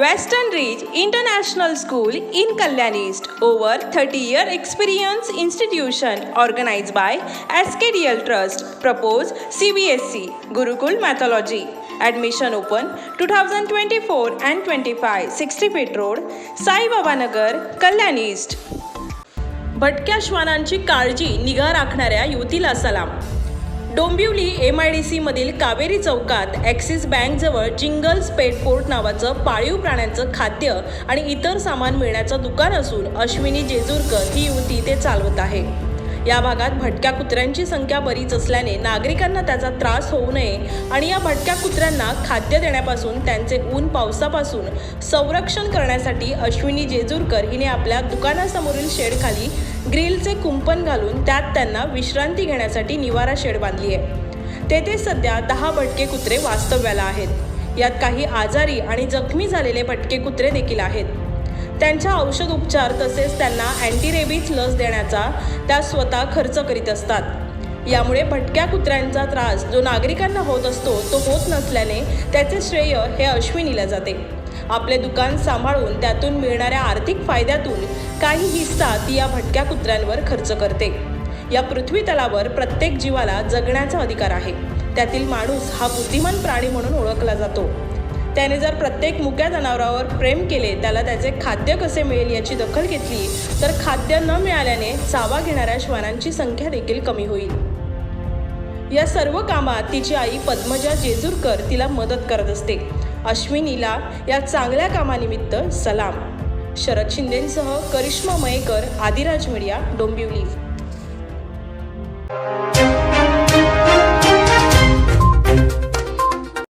Western Ridge International School in Kalyan East. Over 30 year experience institution organized by SKDL Trust. Propose CBSC Gurukul Mythology. Admission open 2024 and 25 60 Feet Road, Sai Baba Nagar, Kalyan East. भटक्या श्वानांची काळजी निगा राखणाऱ्या युवतीला सलाम Dombivli M I D C मधील कावेरी चौकात axis बँकजवळ जिंगल्स पेट पोर्ट नावाचं पाळीव प्राण्यांचं खाद्य आणि इतर सामान मिळण्याचं दुकान असून अश्विनी जेजूरकर ही युवती ते चालवत आहे. या भागात भटक्या कुत्र्यांची संख्या बरीच असल्याने नागरिकांना त्याचा त्रास होऊ नये आणि या भटक्या कुत्र्यांना खाद्य देण्यापासून त्यांचे ऊन पावसापासून संरक्षण करण्यासाठी अश्विनी जेजूरकर हिने आपल्या दुकानासमोरील शेडखाली ग्रिलचे कुंपण घालून त्यात त्यांना विश्रांती घेण्यासाठी निवारा शेड बांधली आहे तेथे सध्या दहा भटके कुत्रे वास्तव्याला आहेत. यात काही आजारी आणि जखमी झालेले भटके कुत्रे देखील आहेत. त्यांच्या औषध उपचार तसेच त्यांना अँटीरेबीज लस देण्याचा त्या स्वतः खर्च करीत असतात. यामुळे भटक्या कुत्र्यांचा त्रास जो नागरिकांना होत असतो तो होत नसल्याने त्याचे श्रेय हे अश्विनीला जाते. आपले दुकान सांभाळून त्यातून मिळणाऱ्या आर्थिक फायद्यातून काही हिस्सा ती या भटक्या कुत्र्यांवर खर्च करते. या पृथ्वी तलावर प्रत्येक जीवाला जगण्याचा अधिकार आहे. त्यातील माणूस हा बुद्धिमान प्राणी म्हणून ओळखला जातो. त्याने जर प्रत्येक मुक्या जनावरावर प्रेम केले त्याला त्याचे खाद्य कसे मिळेल याची दखल घेतली तर खाद्य न मिळाल्याने चावा घेणाऱ्या श्वानांची संख्या देखील कमी होईल. या सर्व कामात तिची आई पद्मजा जेजूरकर तिला मदत करत असते. अश्विनीला या चांगल्या कामानिमित्त सलाम. शरद शिंदेंसह करिश्मा मयेकर आदिराज मीडिया डोंबिवली.